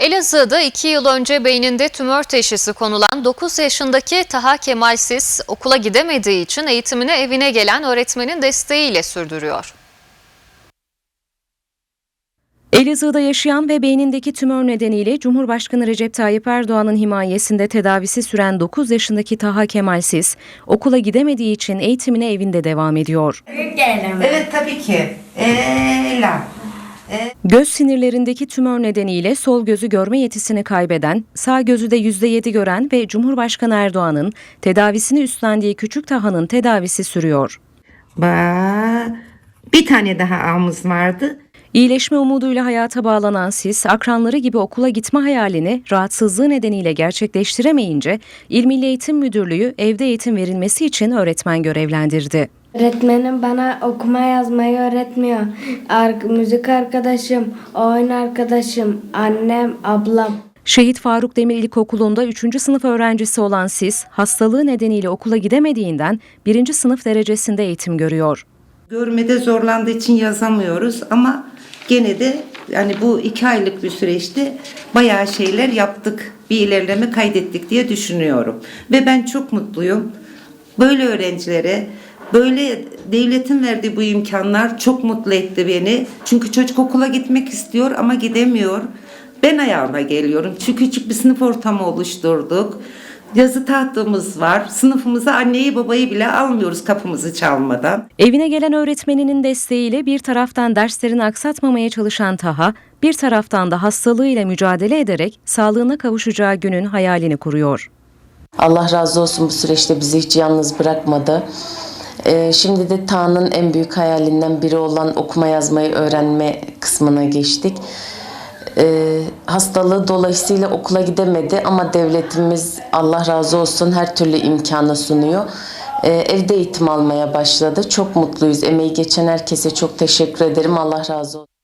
Elazığ'da 2 yıl önce beyninde tümör teşhisi konulan 9 yaşındaki Taha Kemalsiz okula gidemediği için eğitimini evine gelen öğretmenin desteğiyle sürdürüyor. Elazığ'da yaşayan ve beynindeki tümör nedeniyle Cumhurbaşkanı Recep Tayyip Erdoğan'ın himayesinde tedavisi süren 9 yaşındaki Taha Kemalsiz, okula gidemediği için eğitimine evinde devam ediyor. Evet tabii ki. Ela. Göz sinirlerindeki tümör nedeniyle sol gözü görme yetisini kaybeden, sağ gözü de %7 gören ve Cumhurbaşkanı Erdoğan'ın tedavisini üstlendiği küçük Taha'nın tedavisi sürüyor. Ba bir tane daha ağımız vardı. İyileşme umuduyla hayata bağlanan Sis, akranları gibi okula gitme hayalini rahatsızlığı nedeniyle gerçekleştiremeyince İl Milli Eğitim Müdürlüğü evde eğitim verilmesi için öğretmen görevlendirdi. Öğretmenim bana okuma yazmayı öğretmiyor. Ar- müzik arkadaşım, oyun arkadaşım, annem, ablam. Şehit Faruk Demir İlkokulu'nda 3. sınıf öğrencisi olan Sis, hastalığı nedeniyle okula gidemediğinden 1. sınıf derecesinde eğitim görüyor. Görmede zorlandığı için yazamıyoruz ama gene de yani bu iki aylık bir süreçte bayağı şeyler yaptık. Bir ilerleme kaydettik diye düşünüyorum. Ve ben çok mutluyum. Böyle öğrencilere Böyle devletin verdiği bu imkanlar çok mutlu etti beni. Çünkü çocuk okula gitmek istiyor ama gidemiyor. Ben ayağıma geliyorum. Çünkü küçük bir sınıf ortamı oluşturduk. Yazı tahtamız var. Sınıfımıza anneyi babayı bile almıyoruz kapımızı çalmadan. Evine gelen öğretmeninin desteğiyle bir taraftan derslerini aksatmamaya çalışan Taha, bir taraftan da hastalığıyla mücadele ederek sağlığına kavuşacağı günün hayalini kuruyor. Allah razı olsun bu süreçte bizi hiç yalnız bırakmadı. Ee, şimdi de Tan'ın en büyük hayalinden biri olan okuma yazmayı öğrenme kısmına geçtik. Ee, hastalığı dolayısıyla okula gidemedi ama devletimiz Allah razı olsun her türlü imkanı sunuyor. Ee, evde eğitim almaya başladı. Çok mutluyuz. Emeği geçen herkese çok teşekkür ederim. Allah razı olsun.